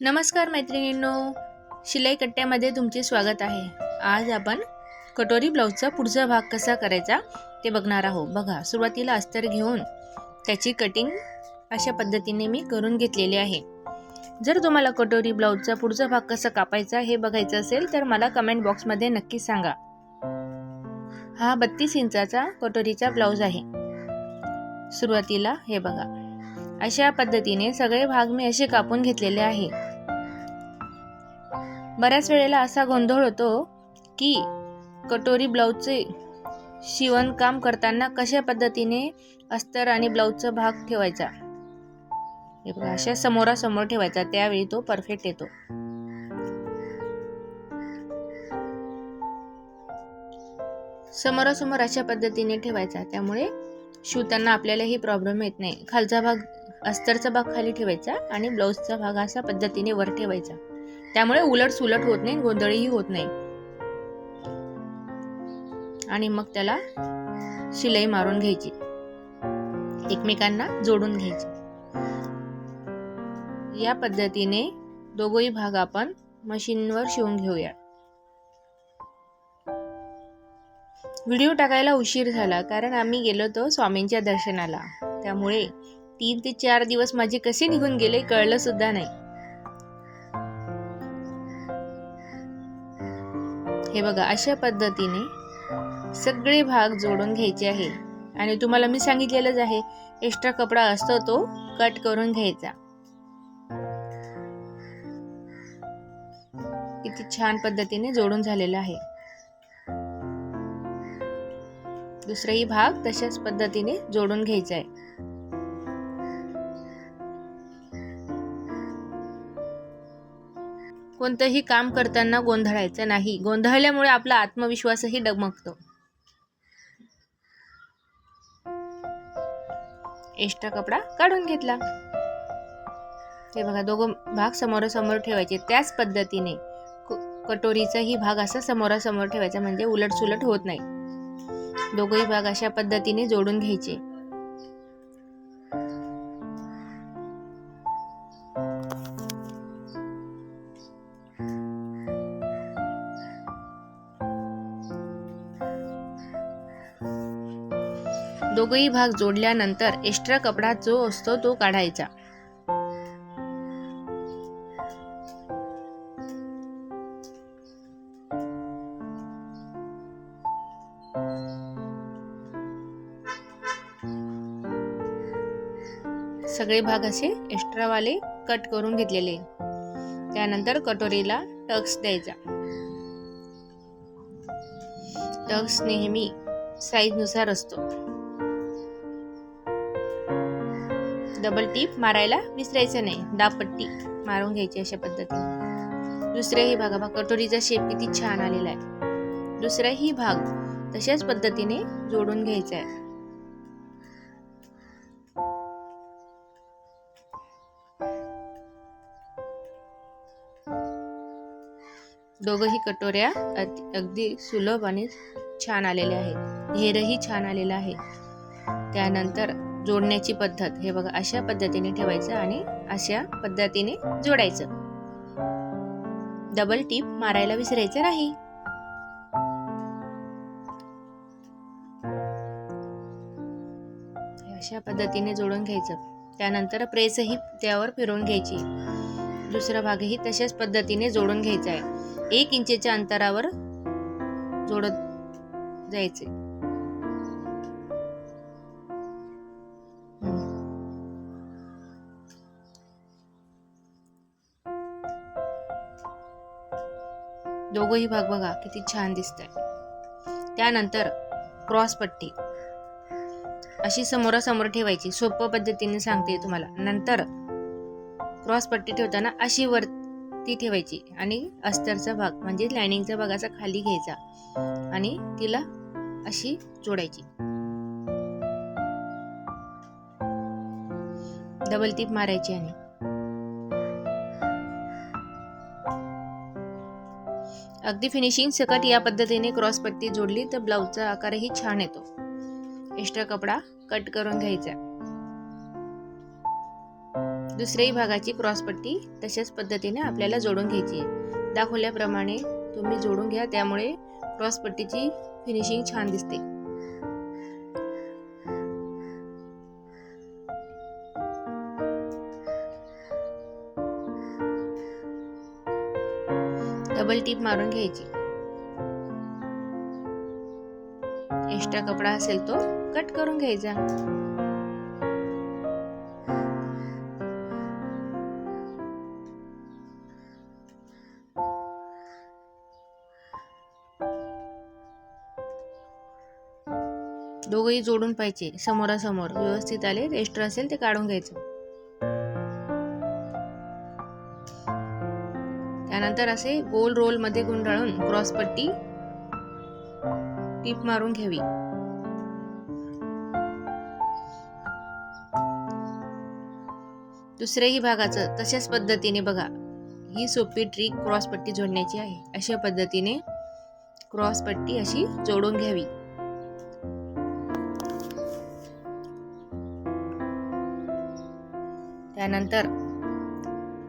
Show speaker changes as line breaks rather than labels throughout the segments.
नमस्कार मैत्रिणींनो शिलाई कट्ट्यामध्ये तुमचे स्वागत आहे. आज आपण कटोरी ब्लाऊजचा पुढचा भाग कसा करायचा ते बघणार आहोत. बघा सुरुवातीला अस्तर घेऊन त्याची कटिंग अशा पद्धतीने मी करून घेतलेली आहे. जर तुम्हाला कटोरी ब्लाऊजचा पुढचा भाग कसा कापायचा हे बघायचं असेल तर मला कमेंट बॉक्समध्ये नक्की सांगा. हा बत्तीस इंचाचा कटोरीचा ब्लाऊज आहे. सुरुवातीला हे बघा. अशा पद्धतीने सगळे भाग मी असे कापून घेतलेले आहे. बऱ्याच वेळेला असा गोंधळ होतो की कटोरी ब्लाऊजचे शिवणकाम करताना कशा पद्धतीने अस्तर आणि ब्लाऊजचा भाग ठेवायचा? हे बघा अशा समोरासमोर ठेवायचा त्यावेळी तो परफेक्ट येतो. समोरासमोर अशा पद्धतीने ठेवायचा त्यामुळे शिवताना आपल्यालाही प्रॉब्लेम येत नाही. खालचा भाग अस्तरचा भाग खाली ठेवायचा आणि ब्लाऊजचा भाग अशा पद्धतीने वर ठेवायचा. त्यामुळे उलट सुलट होत नाही गोंधळही होत नाही. आणि मग त्याला शिलाई मारून घ्यायची. एकमेकांना जोडून घ्यायची. या पद्धतीने दोघही भाग आपण मशीनवर शिवून घेऊया. व्हिडिओ टाकायला उशीर झाला कारण आम्ही गेलो तो स्वामींच्या दर्शनाला. त्यामुळे तीन ते चार दिवस माझे कसे निघून गेले कळलं सुद्धा नाही. हे बघा अशा पद्धतीने सगळे भाग जोडून घ्यायचे आहे. आणि तुम्हाला मी सांगितलेलंच आहे एक्स्ट्रा कपडा असतो तो कट करून घ्यायचा. किती छान पद्धतीने जोडून झालेला आहे. दुसराही भाग तशाच पद्धतीने जोडून घ्यायचा आहे. कोणतंही काम करताना गोंधळायचं नाही. गोंधळल्यामुळे आपला आत्मविश्वासही डगमगतो. एक्स्ट्रा कपडा काढून घेतला. हे बघा दोघं भाग समोरासमोर ठेवायचे. त्याच पद्धतीने कटोरीचाही भाग असा समोरासमोर ठेवायचा म्हणजे उलटसुलट होत नाही. दोघंही भाग अशा पद्धतीने जोडून घ्यायचे. दोघही भाग जोडल्यानंतर एक्स्ट्रा कपडा जो असतो तो काढायचा. सगळे भाग असे एक्स्ट्रावाले कट करून घेतलेले. त्यानंतर कटोरीला टक्स द्यायचा. टक्स नेहमी साईजनुसार असतो. डबल टीप मारायला विसरायचं नाही. दापट्टी मारून घ्यायची अशा पद्धतीने. दुसऱ्याही भागा भाग कटोरीचा शेप किती छान आलेला आहे. दुसराही भाग तशाच पद्धतीने जोडून घ्यायचा आहे. दोघही कटोऱ्या अगदी सुलभ आणि छान आलेल्या आहेत. घेरही छान आलेला आहे. त्यानंतर जोडण्याची पद्धत. हे बघा अशा पद्धतीने ठेवायचं आणि अशा पद्धतीने जोडायचं. डबल टीप मारायला विसरायचं नाही. अशा पद्धतीने जोडून घ्यायचं. त्यानंतर प्रेसही त्यावर फिरवून घ्यायची. दुसरा भागही तशाच पद्धतीने जोडून घ्यायचा आहे. एक इंचेच्या अंतरावर जोडत जायचे. दोघंही भाग बघा किती छान दिसत आहे त्यानंतर क्रॉस पट्टी. अशी समोरासमोर ठेवायची सोप्या पद्धतीने सांगते तुम्हाला. नंतर क्रॉस पट्टी ठेवताना अशी वरती ठेवायची आणि अस्तरचा भाग म्हणजे लायनिंगचा भाग असा खाली घ्यायचा आणि तिला अशी जोडायची. डबल टीप मारायची आणि अगदी फिनिशिंग सकट या पद्धतीने क्रॉस पट्टी जोडली तर ब्लाऊजचा आकारही छान येतो. एक्स्ट्रा कपडा कट करून घ्यायचा. दुसऱ्याही भागाची क्रॉसपट्टी तशाच पद्धतीने आपल्याला जोडून घ्यायची आहे. दाखवल्याप्रमाणे तुम्ही जोडून घ्या त्यामुळे क्रॉसपट्टीची फिनिशिंग छान दिसते. डबल टीप मारून घ्यायची. एक्स्ट्रा कपडा असेल तो कट करून घ्यायचा. दोघंही जोडून पाहिजे समोरासमोर. व्यवस्थित आले एक्स्ट्रा असेल ते काढून घ्यायचं. त्यानंतर असे गोल रोलमध्ये गुंडाळून क्रॉसपट्टी टीप मारून घ्यावी. दुसऱ्याही भागाचं तशाच पद्धतीने बघा. ही सोपी ट्रिक क्रॉसपट्टी जोडण्याची आहे. अशा पद्धतीने क्रॉसपट्टी अशी जोडून घ्यावी. त्यानंतर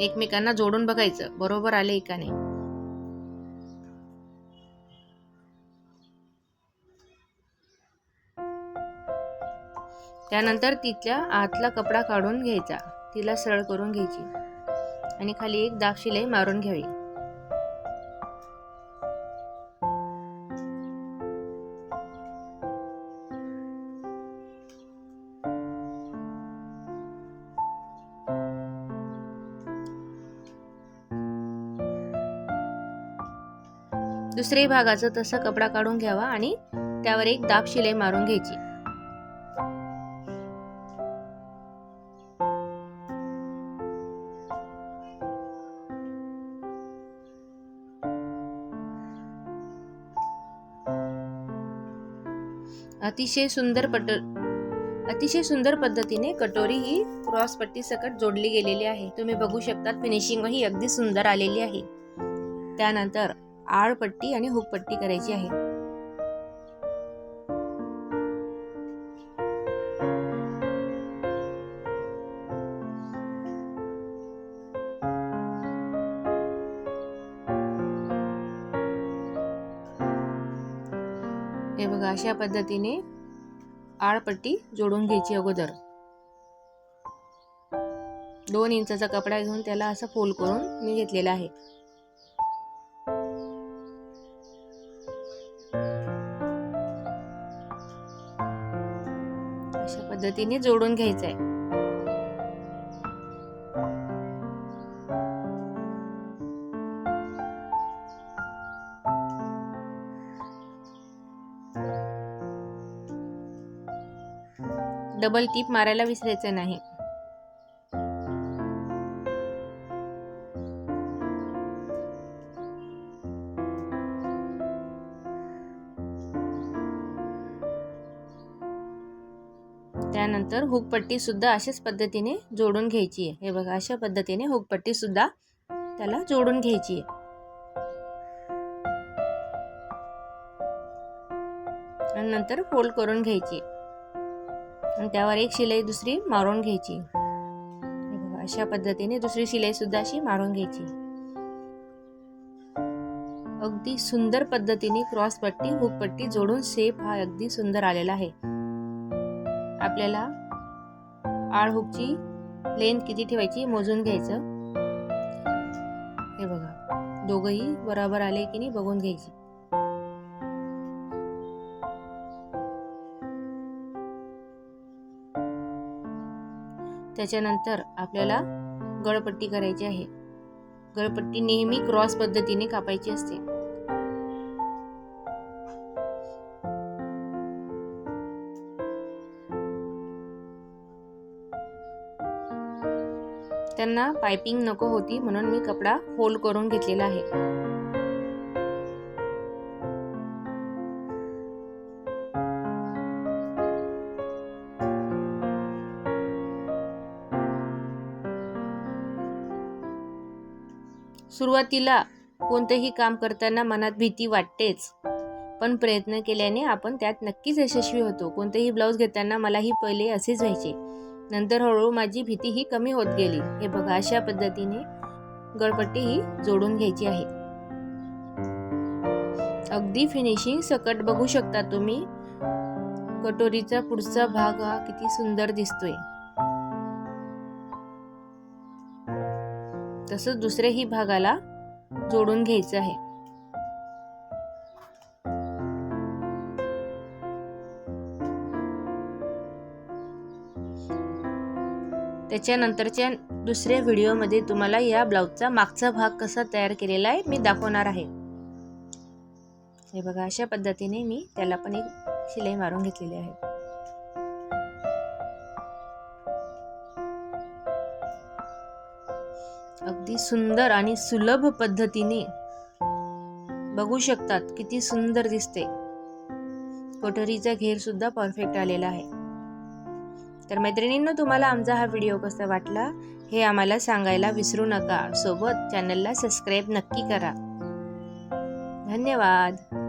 एकमेकांना जोडून बघायचं. बरोबर आले का नाही? त्यानंतर तिथल्या आतला कपडा काढून घ्यायचा. तिला सरळ करून घ्यायची. आणि खाली एक दाब शिलाई मारून घ्यावी. दुसऱ्याही भागाचं तसं कपडा काढून घ्यावा आणि त्यावर एक दाब शिलाई मारून घ्यायची. अतिशय सुंदर पट अतिशय सुंदर पद्धतीने कटोरी ही क्रॉस पट्टी सकट जोडली गेलेली आहे. तुम्ही बघू शकता फिनिशिंग ही अगदी सुंदर आलेली आहे. त्यानंतर आळपट्टी आणि हुकपट्टी करायची आहे. हे बघा अशा पद्धतीने आळपट्टी जोडून घ्यायची अगोदर. दोन इंचाचा कपडा घेऊन त्याला असं फोल्ड करून मी घेतलेला आहे. पद्धतीने जोडून घ्यायचं आहे डबल टीप मारायला विसरायचं नाही. त्यानंतर हुकपट्टी सुद्धा अशाच पद्धतीने जोडून घ्यायची आहे. हे बघा अशा पद्धतीने हुकपट्टी सुद्धा त्याला जोडून घ्यायची आहे. आणि नंतर फोल्ड करून घ्यायची. आणि त्यावर एक शिलाई दुसरी मारून घ्यायची. अशा पद्धतीने दुसरी शिलाई सुद्धा अशी मारून घ्यायची. अगदी सुंदर पद्धतीने क्रॉस पट्टी हुक पट्टी जोडून शेप हा अगदी सुंदर आलेला आहे. आपल्याला आळ हुकची लेंथ किती ठेवायची मोजून घ्यायचं. हे बघा दोघही बरोबर आले की नाही बघून घ्यायची. त्याच्यानंतर आपल्याला गळपट्टी करायची आहे. गळपट्टी नेहमी क्रॉस पद्धतीने कापायची असते. त्यांना पायपिंग नको होती म्हणून मी कपडा फोल्ड करून घेतलेला आहे. सुरुवातीला कोणतेही काम करताना मनात भीती वाटतेच पण प्रयत्न केल्याने आपण त्यात नक्कीच यशस्वी होतो. कोणतेही ब्लाऊज घेताना मलाही पहिले असेच व्हायचे. नंतर हळूहळू माझी भीती ही कमी होत गेली. हे बघा अशा पद्धतीने गळपट्टी ही जोडून घ्यायची आहे. अगदी फिनिशिंग सकट बघू शकता तुम्ही. कटोरीचा पुढचा भाग हा किती सुंदर दिसतोय. तसंच दुसऱ्याही भागाला जोडून घ्यायचं आहे. त्याच्यानंतरच्या दुसऱ्या व्हिडिओमध्ये तुम्हाला या ब्लाऊजचा मागचा भाग कसा तयार केलेला आहे मी दाखवणार आहे. हे बघा अशा पद्धतीने मी त्याला पण एक शिलाई मारून घेतलेली आहे. अगदी सुंदर आणि सुलभ पद्धतीने बघू शकतात किती सुंदर दिसते. कोठरीचा घेर सुद्धा परफेक्ट आलेला आहे. तर मैत्रिणींनो तुम्हाला आमचा हा व्हिडिओ कसा वाटला हे आम्हाला सांगायला विसरू नका. सोबत चॅनलला सबस्क्राईब नक्की करा. धन्यवाद.